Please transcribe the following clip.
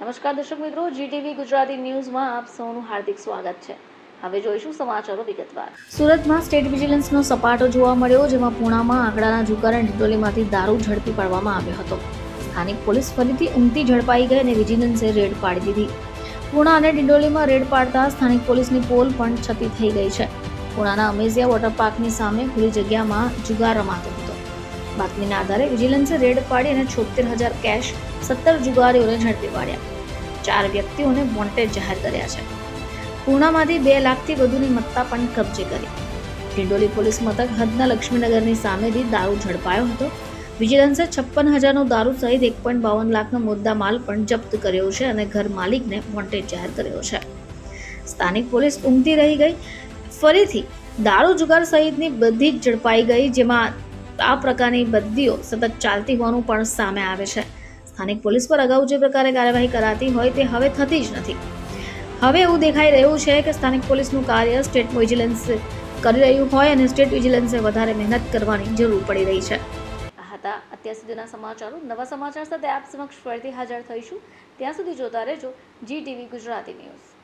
નમસ્કાર દર્શક મિત્રો જીટીવી ગુજરાતી ન્યૂઝમાં આપ સૌનું હાર્દિક સ્વાગત છે. હવે જોઈશું સમાચારો વિગતવાર. સુરતમાં સ્ટેટ વિજિલન્સનો સપાટો જોવા મળ્યો, જેમાં પૂણામાં આંકડાના જુગાર ડિટોલીમાંથી દારૂ ઝડપી પાડવામાં આવ્યો હતો. સ્થાનિક પોલીસ ફરીથી ઊંઘતી ઝડપાઈ ગઈ અને વિજિલન્સે રેડ પાડી દીધી. પૂણા અને ડિંડોલીમાં રેડ પાડતા સ્થાનિક પોલીસની પોલ પણ છતી થઈ ગઈ છે. પૂણાના અમેઝિયા વોટર પાર્કની સામે ખુલ્લી જગ્યામાં જુગાર રમાતો. બાતમીના આધારે વિજિલન્સે રેડ પાડી અને છોતેર હજાર કેશ, સત્તર જુગારીઓને ઝડપી પાડ્યા. ચાર વ્યક્તિઓને વોન્ટેડ જાહેર કર્યા છે. પૂર્ણામાંથી બે લાખથી વધુની મત્તા પણ કબજે કરી. ડિંડોલી પોલીસ મથક હદના લક્ષ્મીનગરની સામેથી દારૂ ઝડપાયો હતો. વિજિલન્સે છપ્પન હજારનો દારૂ સહિત એક પોઈન્ટ બાવન લાખનો મુદ્દા માલ પણ જપ્ત કર્યો છે અને ઘર માલિકને વોન્ટેડ જાહેર કર્યો છે. સ્થાનિક પોલીસ ઊંઘતી રહી ગઈ. ફરીથી દારૂ જુગાર સહિતની બધી જ ઝડપાઈ ગઈ, જેમાં આ પ્રકારની બદલીઓ સતત ચાલતી હોવાનું પણ સામે આવે છે. સ્થાનિક પોલીસ પર અગાઉ જે પ્રકારે કાર્યવાહી કરાતી હોય તે હવે થતી જ નથી. હવે એવું દેખાઈ રહ્યું છે કે સ્થાનિક પોલીસનું કાર્ય સ્ટેટ વિજિલન્સ કરી રહ્યું હોય અને સ્ટેટ વિજિલન્સે વધારે મહેનત કરવાની જરૂર પડી રહી છે. હતા અત્યાર સુધીના સમાચારો. નવા સમાચાર સાથે આપ સમક્ષ ફરીથી હાજર થઈશું. ત્યાં સુધી જોતા રહેજો જી ટીવી ગુજરાતી ન્યૂઝ.